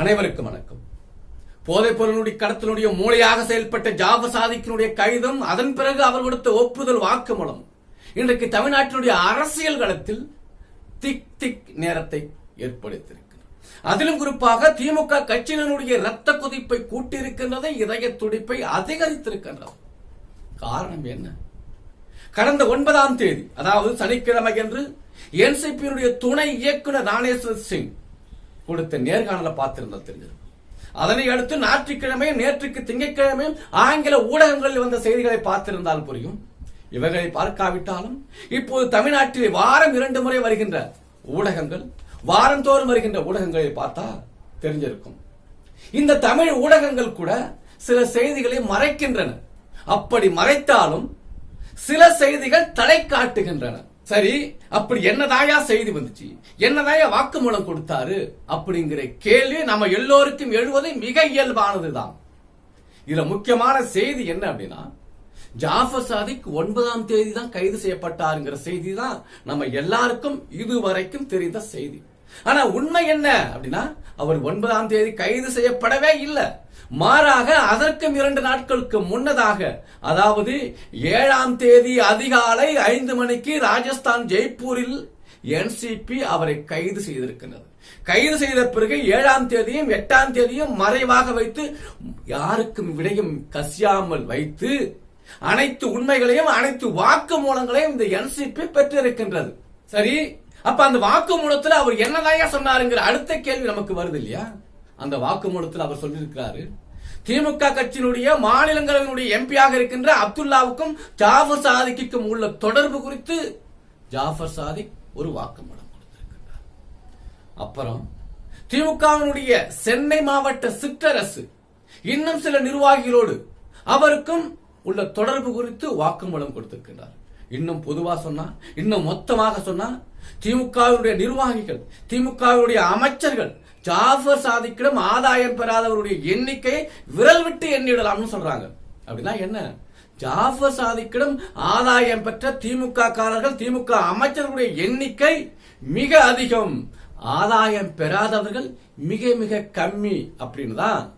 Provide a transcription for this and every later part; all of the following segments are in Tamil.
அனைவருக்கும் வணக்கம். போதைப் பொருளுடைய கடத்தலுடைய மூளையாக செயல்பட்ட ஜாப சாதிக்கினுடைய கைதும் அதன் பிறகு அவர் கொடுத்த ஒப்புதல் வாக்குமூலம் இன்றைக்கு தமிழ்நாட்டினுடைய அரசியல் களத்தில் திக் திக் நேரத்தை ஏற்படுத்தியிருக்கிறது. அதிலும் குறிப்பாக திமுக கட்சியினருடைய இரத்த குதிப்பை கூட்டியிருக்கின்றது இதய துடிப்பை அதிகரித்திருக்கின்றது. காரணம் என்ன? கடந்த ஒன்பதாம் தேதி அதாவது சனிக்கிழமை என்று என்சிபியினுடைய துணை இயக்குனர் ராணேஸ்வர் சிங் கொடுத்த நேர்காணல பார்த்திருந்தா தெரிஞ்சிருக்கும். அதனை அடுத்து ஞாயிற்றுக்கிழமையும் நேற்றுக்கு திங்கட்கிழமையும் ஆங்கில ஊடகங்களில் வந்த செய்திகளை பார்த்திருந்தால் புரியும். இவர்களை பார்க்காவிட்டாலும் இப்போது தமிழ்நாட்டில் வாரம் இரண்டு முறை வருகின்ற ஊடகங்கள் வாரந்தோறும் வருகின்ற ஊடகங்களை பார்த்தா தெரிஞ்சிருக்கும். இந்த தமிழ் ஊடகங்கள் கூட சில செய்திகளை மறைக்கின்றன. அப்படி மறைத்தாலும் சில செய்திகள் தலை காட்டுகின்றன. சரி அப்படி என்னதாயா செய்தி வந்துச்சு? என்னதாயா வாக்குமூலம் கொடுத்தாரு? அப்படிங்கிற கேள்வி நம்ம எல்லோருக்கும் எழுவது மிக இயல்பானதுதான். இதுல முக்கியமான செய்தி என்ன அப்படின்னா ஜாஃபர் சாதிக் ஒன்பதாம் தேதி தான் கைது செய்யப்பட்டாருங்கிற செய்தி தான் நம்ம எல்லாருக்கும் இதுவரைக்கும் தெரிந்த செய்தி. ஆனா உண்மை என்ன அப்படின்னா அவர் ஒன்பதாம் தேதி கைது செய்யப்படவே இல்லை. மாறாக அதற்கும் இரண்டு நாட்களுக்கு முன்னதாக அதாவது ஏழாம் தேதி அதிகாலை ஐந்து மணிக்கு ராஜஸ்தான் ஜெய்ப்பூரில் என்சிபி அவரை கைது செய்திருக்கின்றது கைது செய்த பிறகு ஏழாம் தேதியும் எட்டாம் தேதியும் மறைவாக வைத்து யாருக்கும் விடையும் கசியாமல் வைத்து அனைத்து உண்மைகளையும் அனைத்து வாக்கு மூலங்களையும் இந்த என்சிபி பெற்றிருக்கின்றது. சரி அப்ப அந்த வாக்கு மூலத்துல அவர் என்னதாயா சொன்னாருங்கிற அடுத்த கேள்வி நமக்கு வருது இல்லையா? அந்த வாக்கு மூலத்தில் அவர் சொல்லியிருக்கிறாரு திமுக கட்சியினுடைய மாநிலங்களவையினுடைய எம்பியாக இருக்கின்ற அப்துல்லாவுக்கும் ஜாஃபர் சாதிக்கும் உள்ள தொடர்பு குறித்து ஜாஃபர் சாதிக் ஒரு வாக்குமூலம் கொடுத்திருக்கிறார் அப்புறம் திமுகவினுடைய சென்னை மாவட்ட சிற்றரசு இன்னும் சில நிர்வாகிகளோடு அவருக்கும் உள்ள தொடர்பு குறித்து வாக்குமூலம் கொடுத்திருக்கின்றார். இன்னும் பொதுவா சொன்னா இன்னும் மொத்தமாக சொன்னா திமுகவினுடைய நிர்வாகிகள் திமுகவினுடைய அமைச்சர்கள் ஜாஃபர் சாதிக்கிடம் ஆதாயம் பெறாதவருடைய எண்ணிக்கை விரல் விட்டு எண்ணிடலாம்னு சொல்றாங்க. அப்படின்னா என்ன? ஜாஃபர் சாதிக்கிடம் ஆதாயம் பெற்ற திமுக காரர்கள் திமுக அமைச்சர்களுடைய எண்ணிக்கை மிக அதிகம். ஆதாயம் பெறாதவர்கள் மிக மிக கம்மி அப்படின்னு தான்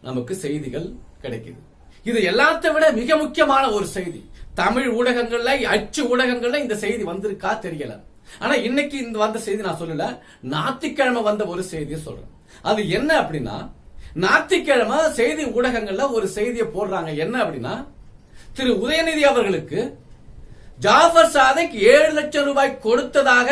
நமக்கு செய்திகள் கிடைக்குது. இது எல்லாத்தை விட மிக முக்கியமான ஒரு செய்தி. தமிழ் ஊடகங்கள்ல அச்சு ஊடகங்கள்ல இந்த செய்தி வந்திருக்கா தெரியல. ஆனா இன்னைக்கு இந்த வந்த செய்தி நான் சொல்லல. ஞாத்திக்கிழமை வந்த ஒரு செய்தியை சொல்றேன். அது என்ன அப்படின்னா ஞாத்திக்கிழமை செய்தி ஊடகங்கள்ல ஒரு செய்தியை போடுறாங்க. என்ன அப்படின்னா திரு உதயநிதி அவர்களுக்கு ஜாஃபர் சாதிக் ஏழு லட்சம் ரூபாய் கொடுத்ததாக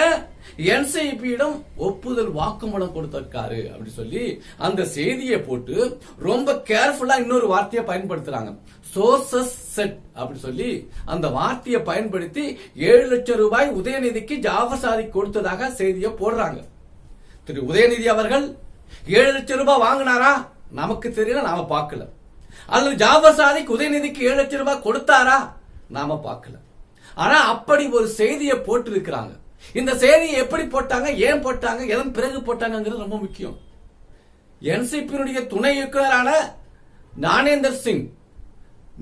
என்சிபியிடம் ஒப்புதல் வாக்குமூலம் கொடுத்திருக்காரு அப்படி சொல்லி அந்த செய்தியை போட்டு ரொம்ப கேர்ஃபுல்லா இன்னொரு வார்த்தையை பயன்படுத்துறாங்க. சோர்சஸ் செட் அப்படி சொல்லி அந்த வார்த்தையை பயன்படுத்தி ஏழு லட்சம் ரூபாய் உதயநிதிக்கு ஜாஃபர் சாதிக் கொடுத்ததாக செய்தியை போடுறாங்க. திரு உதயநிதி அவர்கள் ஏழு லட்சம் ரூபாய் வாங்கினாரா? நமக்கு தெரியல நாம பார்க்கல. அல்லது ஜாஃபர் சாதிக்கு உதயநிதிக்கு ஏழு லட்சம் ரூபாய் கொடுத்தாரா? நாம பார்க்கல. ஆனா அப்படி ஒரு செய்தியை போட்டு இருக்கிறாங்க இந்த செய்தியை எப்படி போட்டாங்க ஏன் போட்டாங்க எதன் பிறகு போட்டாங்கிறது ரொம்ப முக்கியம். என்சிபியினுடைய துணை இயக்குநரான ஞானேந்தர் சிங்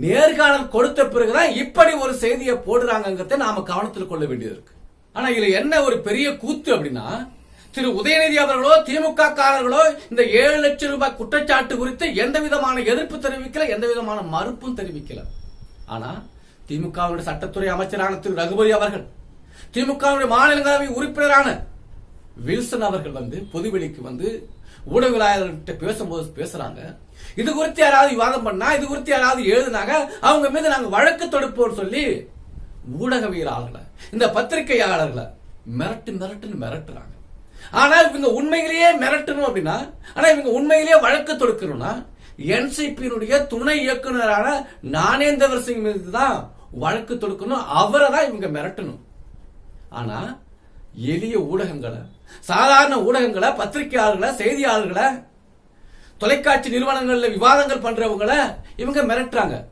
நேர்காணல் கொடுத்த பிறகுதான் இப்படி ஒரு செய்தியை போடுறாங்கிறத நாம கவனத்தில் கொள்ள வேண்டியது இருக்கு. ஆனா இதுல என்ன ஒரு பெரிய கூத்து அப்படின்னா திரு உதயநிதி அவர்களோ திமுக காரர்களோ இந்த ஏழு லட்சம் ரூபாய் குற்றச்சாட்டு குறித்து எந்த விதமான எதிர்ப்பு தெரிவிக்கல எந்த விதமான மறுப்பும் தெரிவிக்கல. ஆனா திமுகவுடைய சட்டத்துறை அமைச்சரான திரு ரகுபதி அவர்கள் திமுகவுடைய மாநிலங்களவை உறுப்பினரான வில்சன் அவர்கள் வந்து பொதுவெளிக்கு வந்து ஊடகவியலாளர்கிட்ட பேசும்போது பேசுறாங்க. இது குறித்து யாராவது விவாதம் பண்ணா இது குறித்து யாராவது எழுதுனாங்க அவங்க மீது நாங்க வழக்கு தொடுப்போம் சொல்லி ஊடகவியலாளர்களை இந்த பத்திரிகையாளர்களை மிரட்டு மிரட்டுன்னு மிரட்டுறாங்க. ஆனா இவங்க உண்மையிலேயே மிரட்டணும் அப்படின்னா ஆனா இவங்க உண்மையிலேயே வழக்கு தொடுக்கணும்னா என்சிபியினுடைய துணை இயக்குனரான ஞானேந்திர சிங் மீது தான் வழக்கு தொடுக்கணும். அவரை தான் இவங்க மிரட்டணும். ஆனா எளிய ஊடகங்களை சாதாரண ஊடகங்களை பத்திரிகையாளர்களை செய்தியாளர்களை தொலைக்காட்சி நிறுவனங்கள்ல விவாதங்கள் பண்றவங்களை இவங்க மிரட்டுறாங்க.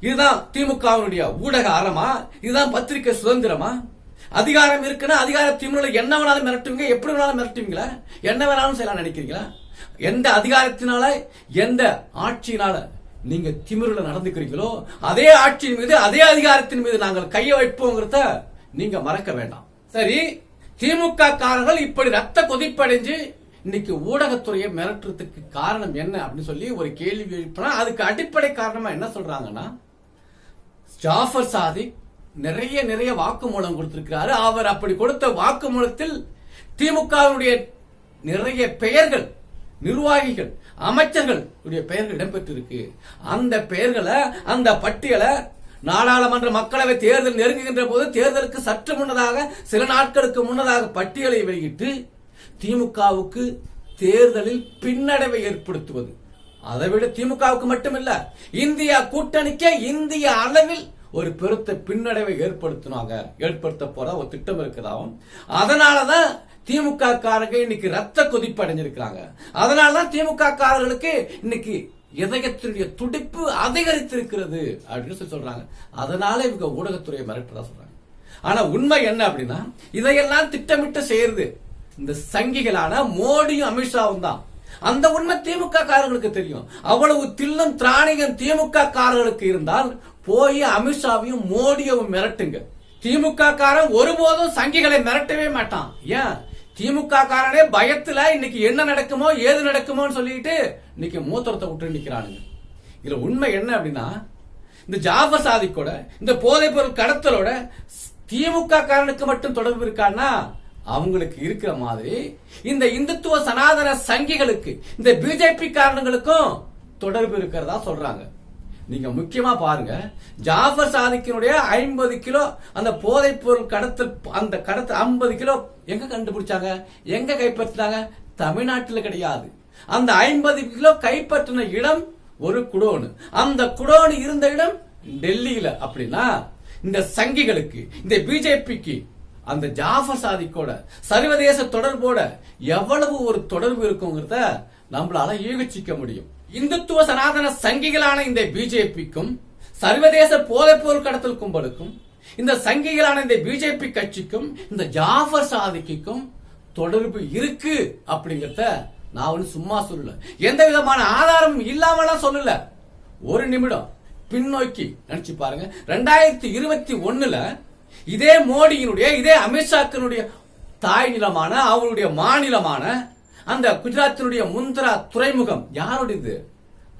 இதுதான் திமுகவினுடைய ஊடக அறமா? இதுதான் பத்திரிகை சுதந்திரமா? அதிகாரம் இருக்குன்னா அதிகார திமுக என்ன வேணாலும் மிரட்டுவீங்க? எப்படி வேணாலும் மிரட்டுவீங்களா? என்ன வேணாலும் செய்யலாம் நினைக்கிறீங்களா? எந்த அதிகாரத்தினால எந்த ஆட்சியினால நீங்க திமிரில் நடந்துக்கிறீங்களோ அதே ஆட்சியின் மீது அதே அதிகாரத்தின் மீது நாங்கள் கையை வைப்போங்கிறத நீங்க மறக்க வேண்டாம். சரி திமுக காரர்கள் இப்படி ரத்த கொதிப்படைஞ்சு இன்னைக்கு ஊடகத்துறையை மிரட்டுறதுக்கு காரணம் என்ன அப்படின்னு சொல்லி ஒரு கேள்வி எழுப்பினா அதுக்கு அடிப்படை காரணமா என்ன சொல்றாங்கன்னா ஜாஃபர் சாதி நிறைய நிறைய வாக்குமூலம் கொடுத்திருக்கிறாரு. அவர் அப்படி கொடுத்த வாக்குமூலத்தில் திமுகவுடைய நிறைய பெயர்கள் நிர்வாகிகள் அமைச்சர்கள் உடைய பெயர்கள் இடம்பெற்றிருக்கு. அந்த பெயர்களை அந்த பட்டியலை நாடாளுமன்ற மக்களவை தேர்தல் நெருங்குகின்ற போது தேர்தலுக்கு சற்று முன்னதாக சில நாட்களுக்கு முன்னதாக பட்டியலை வெளியிட்டு திமுகவுக்கு தேர்தலில் பின்னடைவை ஏற்படுத்துவது. அதை விட திமுகவுக்கு மட்டுமில்ல இந்தியா கூட்டணிக்கே இந்திய அளவில் ஒரு பெருத்த பின்னடைவை ஏற்படுத்தினாங்க. ஏற்படுத்த போற ஒரு திட்டம் இருக்குதாவும். அதனாலதான் திமுக காரங்க இன்னைக்கு ரத்த கொதிப்பு அடைஞ்சிருக்கிறாங்க. அதனாலதான் திமுக காரர்களுக்கு இன்னைக்கு இதயத்தினுடைய துடிப்பு அதிகரித்திருக்கிறது அப்படின்னு சொல்லி சொல்றாங்க. அதனால இவங்க ஊடகத்துறையை மிரட்டுறதா சொல்றாங்க. ஆனா உண்மை என்ன அப்படின்னா இதையெல்லாம் திட்டமிட்டு செய்யறது இந்த சங்கிகளான மோடியும் அமித்ஷாவும் தான். அந்த உண்மை திமுக காரர்களுக்கு தெரியும். அவ்வளவு தில்லும் திராணிகம் திமுக காரர்களுக்கு இருந்தால் போய் அமித்ஷாவையும் மோடியவும் மிரட்டுங்க. திமுக காரன் ஒருபோதும் சங்கிகளை மிரட்டவே மாட்டான். ஏன்? திமுக காரனே பயத்துல இன்னைக்கு என்ன நடக்குமோ ஏது நடக்குமோன்னு சொல்லிட்டு இன்னைக்கு மூத்தரத்தை விட்டு நிக்கிறானுங்க. இதுல உண்மை என்ன அப்படின்னா இந்த ஜாஃபர் சாதிக்கோட இந்த போதைப் பொருள் கடத்தலோட திமுக காரனுக்கு மட்டும் தொடர்பு இருக்கான்னா அவங்களுக்கு இருக்கிற மாதிரி இந்த இந்துத்துவ சனாதன சங்கிகளுக்கு இந்த பிஜேபி காரணங்களுக்கும் தொடர்பு இருக்கிறதா சொல்றாங்க. நீங்க முக்கியமா பாருங்க. ஜாஃபர் சாதிக்கினுடைய ஐம்பது கிலோ அந்த போதைப் பொருள் கடத்தல் அந்த கடத்தல் ஐம்பது கிலோ எங்க கண்டுபிடிச்சாங்க? எங்க கைப்பற்றினாங்க? தமிழ்நாட்டில் கிடையாது. அந்த ஐம்பது கிலோ கைப்பற்றின இடம் ஒரு குடோனு. அந்த குடோனு இருந்த இடம் டெல்லியில அப்படின்னா இந்த சங்கிகளுக்கு இந்த பிஜேபிக்கு அந்த ஜாஃபர் சாதிக்கோட சர்வதேச தொடர்போட எவ்வளவு ஒரு தொடர்பு இருக்குங்கிறத நம்மளால யூகிச்சிக்க முடியும். இந்துத்துவ சனாதன சங்கிகளான இந்த பிஜேபிக்கும் சர்வதேச போதைப்பொருள் கடத்தல் கும்பலுக்கும் இந்த சங்கிகளான இந்த பிஜேபி கட்சிக்கும் இந்த ஜாஃபர் சாதிக்கும் தொடர்பு இருக்கு அப்படிங்கறத நான் ஒண்ணு சும்மா சொல்லல. எந்த விதமான ஆதாரமும் இல்லாமலாம் சொல்லல. ஒரு நிமிடம் பின்னோக்கி நினைச்சு பாருங்க. ரெண்டாயிரத்தி இருபத்தி ஒண்ணுல இதே மோடியினுடைய இதே அமித்ஷாக்கினுடைய தாய் நிலமான அவருடைய மாநிலமான அந்த குஜராத்தினுடைய முந்திரா துறைமுகம் யாருடையது?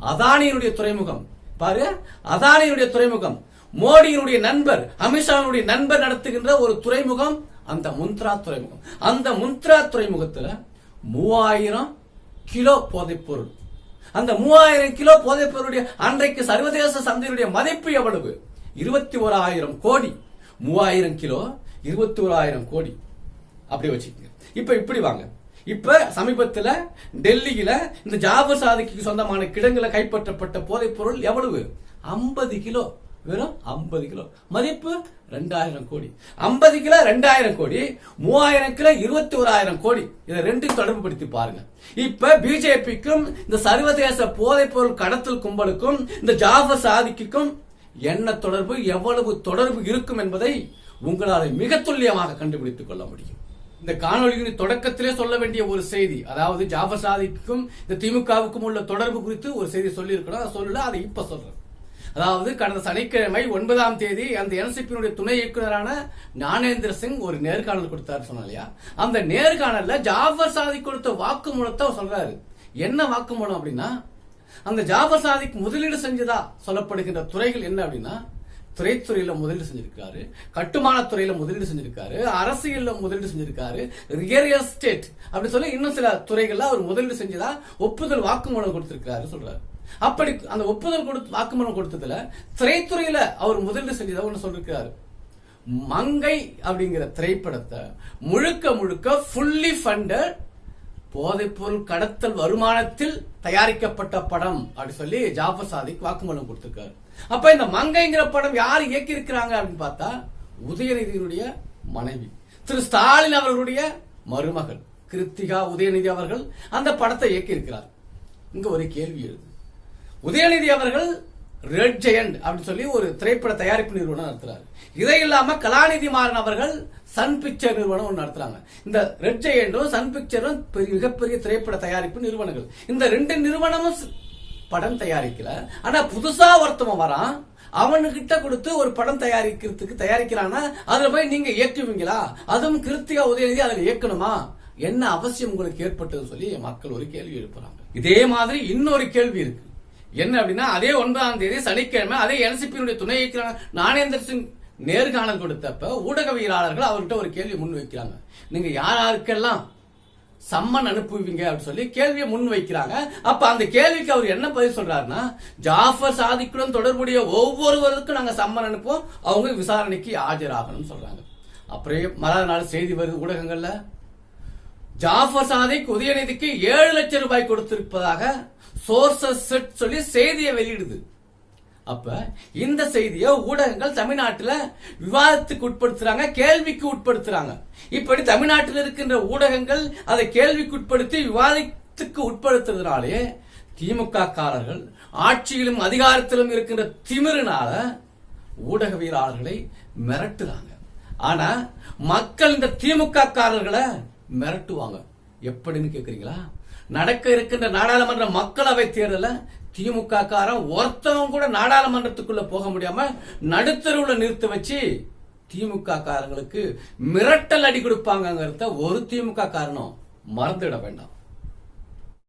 அதானியினுடைய துறைமுகம். பாரு அதானியினுடைய துறைமுகம். மோடியினுடைய நண்பர் அமித்ஷாவினுடைய நண்பர் நடத்துகின்ற ஒரு துறைமுகம் அந்த முந்த்ரா துறைமுகம். அந்த முந்த்ரா துறைமுகத்துல மூவாயிரம் கிலோ போதைப்பொருள் அந்த மூவாயிரம் கிலோ போதைப்பொருளுடைய அன்றைக்கு சர்வதேச சந்தையினுடைய மதிப்பு எவ்வளவு? இருபத்தி ஓராயிரம் கோடி. மூவாயிரம் கிலோ இருபத்தி ஓராயிரம் கோடி. அப்படி வச்சுக்கோங்க. இப்ப இப்படி வாங்க. இப்ப சமீபத்துல டெல்லியில இந்த ஜாபர் சாதிக்கு சொந்தமான கிடங்குல கைப்பற்றப்பட்ட போதைப் பொருள் எவ்வளவு? ஐம்பது கிலோ. வெறும் ஐம்பது கிலோ. மதிப்பு ரெண்டாயிரம் கோடி. ஐம்பது கிலோ ரெண்டாயிரம் கோடி. மூவாயிரம் கிலோ இருபத்தி ஓராயிரம் கோடி. இதை ரெண்டும் தொடர்பு படுத்தி பாருங்க. இப்ப பிஜேபிக்கும் இந்த சர்வதேச போதைப் பொருள் கடத்தல் கும்பலுக்கும் இந்த ஜாஃபர் சாதிக்கும் என்ன தொடர்பு எவ்வளவு தொடர்பு இருக்கும் என்பதை உங்களால் மிக துல்லியமாக கண்டுபிடித்துக் கொள்ள முடியும். இந்த காணொலியின் தொடக்கத்திலே சொல்ல வேண்டிய ஒரு செய்தி அதாவது ஜாஃபர் சாதிக்கும் இந்த திமுகவுக்கும் உள்ள தொடர்பு குறித்து ஒரு செய்தி சொல்லியிருக்கணும் அதை சொல்லல அதை இப்ப சொல்றேன் அதாவது கடந்த சனிக்கிழமை ஒன்பதாம் தேதி அந்த என்சிபியினுடைய துணை இயக்குனரான ஞானேந்திர சிங் ஒரு நேர்காணல் கொடுத்தாரு சொன்னா இல்லையா? அந்த நேர்காணல்ல ஜாஃபர் சாதி கொடுத்த வாக்குமூலத்தை சொல்றாரு. என்ன வாக்குமூலம் அப்படின்னா அந்த ஜாஃபர் சாதிக் முதலீடு செஞ்சதா சொல்லப்படுகின்ற துறைகள் என்ன அப்படின்னா திரைத்துறையில முதலீடு செஞ்சிருக்காரு. கட்டுமானத்துறையில முதலீடு செஞ்சிருக்காரு. அரசியல்ல முதலீடு செஞ்சிருக்காரு. ரியல் எஸ்டேட் அப்படின்னு சொல்லி இன்னும் சில துறைகள்ல அவர் முதலீடு செஞ்சதா ஒப்புதல் வாக்குமூலம் கொடுத்திருக்காரு சொல்றாரு. அப்படி அந்த ஒப்புதல் கொடுத்து வாக்குமூலம் கொடுத்ததுல திரைத்துறையில அவர் முதலீடு செஞ்சதா ஒண்ணு சொல்லிருக்காரு மங்கை அப்படிங்கிற திரைப்படத்தை முழுக்க முழுக்க ஃபுல்லி ஃபண்டட் போதைப்பொருள் கடத்தல் வருமானத்தில் தயாரிக்கப்பட்ட படம் அப்படி சொல்லி ஜாஃபர் சாதிக் வாக்குமூலம் கொடுத்திருக்காரு. அப்ப இந்த மங்கைங்கிற படம் யார் இயக்கி இருக்கிறாங்க அப்படின்னு பார்த்தா உதயநிதியினுடைய மனைவி. திரு ஸ்டாலின் அவர்களுடைய மருமகள் கிருத்திகா உதயநிதி அவர்கள் அந்த படத்தை இயக்கி இருக்கிறார் இங்க ஒரு கேள்வி எழுது. உதயநிதி அவர்கள் ரெட் ஜெயண்ட் அப்படின்னு சொல்லி ஒரு திரைப்பட தயாரிப்பு நிறுவனம் நடத்துறாரு. இதை இல்லாம கலாநிதி மாறன் அவர்கள் சன் பிக்சர் நிறுவனம் ஒன்று நடத்துறாங்க. இந்த ரெட் ஜெயண்டும் சன் பிக்சரும் பெரிய மிகப்பெரிய திரைப்பட தயாரிப்பு நிறுவனங்கள். இந்த ரெண்டு நிறுவனமும் படம் தயாரிக்கல. ஆனா புதுசா ஒருத்தவன் வரான். அவனுக்கிட்ட கொடுத்து ஒரு படம் தயாரிக்கிறதுக்கு தயாரிக்கிறான்னா அதுல போய் நீங்க இயக்குவீங்களா? அதுவும் கிருத்திகா உதயநிதி அதுல இயக்கணுமா? என்ன அவசியம் உங்களுக்கு ஏற்பட்டது சொல்லி மக்கள் ஒரு கேள்வி எழுப்புறாங்க. இதே மாதிரி இன்னொரு கேள்வி இருக்கு. என்ன அப்படின்னா அதே ஒன்பதாம் தேதி சனிக்கிழமை அதே என்சிபியினுடைய துணை இயக்குனர் ஞானேந்திர சிங் நேர்காணல் கொடுத்தப்ப ஊடகவியலாளர்கள் அவர்கிட்ட ஒரு கேள்வி முன் வைக்கிறாங்க நீங்க யார் யாருக்கெல்லாம் சம்மன் அனுப்புவீங்க அப்படின்னு சொல்லி கேள்வியை முன் வைக்கிறாங்க. அப்ப அந்த கேள்விக்கு அவர் என்ன பதில் சொல்றாருன்னா ஜாஃபர் சாதிக்குடன் தொடர்புடைய ஒவ்வொருவருக்கும் நாங்க சம்மன் அனுப்புவோம் அவங்க விசாரணைக்கு ஆஜராகணும்னு சொல்றாங்க. அப்புறம் மறாத நாள் செய்தி வருது ஊடகங்கள்ல. ஜாஃபர் சாதிக் உதயநிதிக்கு ஏழு லட்சம் ரூபாய் கொடுத்திருப்பதாக சோர்சஸ் சொல்லி செய்தியை வெளியிடுது. அப்ப இந்த செய்தியை ஊடகங்கள் தமிழ்நாட்டுல விவாதத்துக்கு உட்படுத்துறாங்க கேள்விக்கு உட்படுத்துறாங்க. இப்படி தமிழ்நாட்டில் இருக்கின்ற ஊடகங்கள் அதை கேள்விக்கு உட்படுத்தி விவாதத்துக்கு உட்படுத்துறதுனாலே திமுக காரர்கள் ஆட்சியிலும் அதிகாரத்திலும் இருக்கின்ற திமிருனால ஊடகவியலாளர்களை மிரட்டுறாங்க. ஆனா மக்கள் இந்த திமுக காரர்களை மிரட்டுவாங்க. எப்படின்னு கேக்குறீங்களா? நடக்க இருக்கின்ற நாடாளுமன்ற மக்களவை தேர்தல திமுக காரன் ஒருத்தவங்க கூட நாடாளுமன்றத்துக்குள்ள போக முடியாம நடுத்தருவுல நிறுத்த வச்சு திமுக காரங்களுக்கு மிரட்டல் அடி கொடுப்பாங்கங்கிறத ஒரு திமுக காரணம் மறந்துட வேண்டாம்.